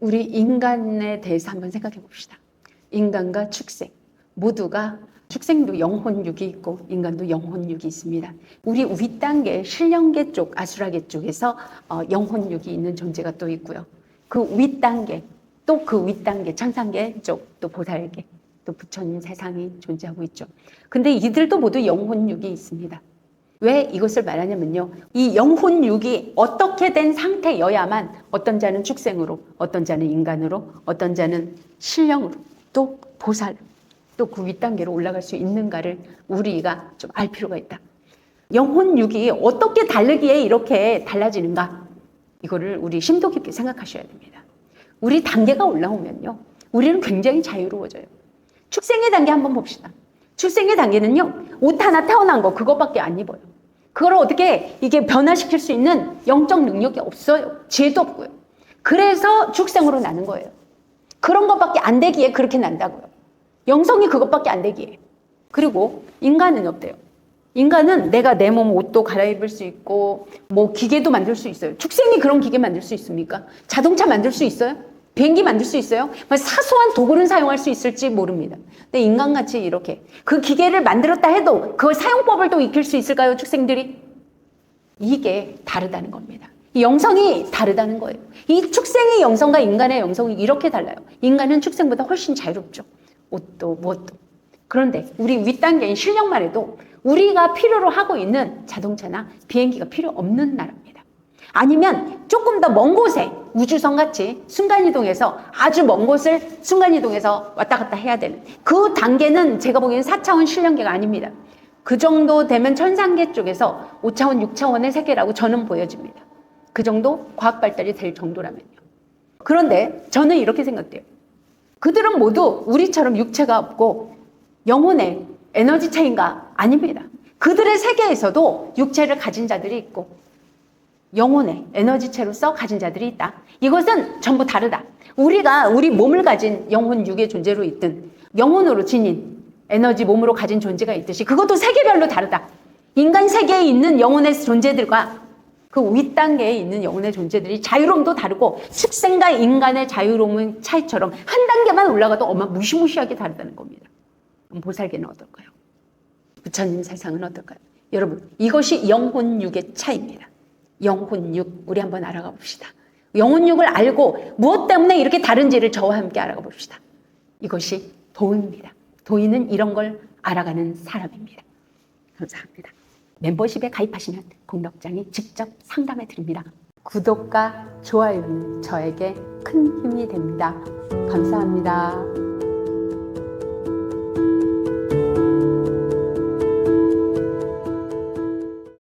우리 인간에 대해서 한번 생각해 봅시다. 인간과 축생 모두가 축생도 영혼육이 있고 인간도 영혼육이 있습니다. 우리 윗단계 신령계 쪽 아수라계 쪽에서 어, 영혼육이 있는 존재가 또 있고요. 그 윗단계 또 그 윗단계 창상계 쪽 또 보살계 또 부처님 세상이 존재하고 있죠. 근데 이들도 모두 영혼육이 있습니다. 왜 이것을 말하냐면요. 이 영혼육이 어떻게 된 상태여야만 어떤 자는 축생으로, 어떤 자는 인간으로, 어떤 자는 신령으로, 또 보살, 또 그 윗단계로 올라갈 수 있는가를 우리가 좀 알 필요가 있다. 영혼육이 어떻게 다르기에 이렇게 달라지는가? 이거를 우리 심도 깊게 생각하셔야 됩니다. 우리 단계가 올라오면요. 우리는 굉장히 자유로워져요. 축생의 단계 한번 봅시다. 출생의 단계는요, 옷 하나 태어난 거, 그것밖에 안 입어요. 그걸 어떻게 이게 변화시킬 수 있는 영적 능력이 없어요. 지혜도 없고요. 그래서 축생으로 나는 거예요. 그런 것밖에 안 되기에 그렇게 난다고요. 영성이 그것밖에 안 되기에. 그리고 인간은 어때요? 인간은 내가 내 몸 옷도 갈아입을 수 있고, 뭐 기계도 만들 수 있어요. 축생이 그런 기계 만들 수 있습니까? 자동차 만들 수 있어요? 비행기 만들 수 있어요? 뭐 사소한 도구는 사용할 수 있을지 모릅니다. 근데 인간같이 이렇게 그 기계를 만들었다 해도 그 사용법을 또 익힐 수 있을까요? 축생들이? 이게 다르다는 겁니다. 이 영성이 다르다는 거예요. 이 축생의 영성과 인간의 영성이 이렇게 달라요. 인간은 축생보다 훨씬 자유롭죠. 옷도 무엇도. 그런데 우리 윗단계인 실력만 해도 우리가 필요로 하고 있는 자동차나 비행기가 필요 없는 나라입니다. 아니면 조금 더 먼 곳에 우주선 같이 순간이동해서 아주 먼 곳을 순간이동해서 왔다 갔다 해야 되는 그 단계는 제가 보기엔 4차원 실력계가 아닙니다. 그 정도 되면 천상계 쪽에서 5차원, 6차원의 세계라고 저는 보여집니다. 그 정도 과학 발달이 될 정도라면요. 그런데 저는 이렇게 생각돼요. 그들은 모두 우리처럼 육체가 없고 영혼의 에너지 체인가 아닙니다. 그들의 세계에서도 육체를 가진 자들이 있고 영혼의 에너지체로서 가진 자들이 있다. 이것은 전부 다르다. 우리가 우리 몸을 가진 영혼 육의 존재로 있든 영혼으로 지닌 에너지 몸으로 가진 존재가 있듯이 그것도 세계별로 다르다. 인간 세계에 있는 영혼의 존재들과 그 윗단계에 있는 영혼의 존재들이 자유로움도 다르고 축생과 인간의 자유로움의 차이처럼 한 단계만 올라가도 어마 무시무시하게 다르다는 겁니다. 보살계는 어떨까요? 부처님 세상은 어떨까요? 여러분, 이것이 영혼육의 차이입니다. 영혼육, 우리 한번 알아가 봅시다. 영혼육을 알고 무엇 때문에 이렇게 다른지를 저와 함께 알아가 봅시다. 이것이 도입니다. 도인은 이런 걸 알아가는 사람입니다. 감사합니다. 멤버십에 가입하시면 공덕장이 직접 상담해 드립니다. 구독과 좋아요는 저에게 큰 힘이 됩니다. 감사합니다.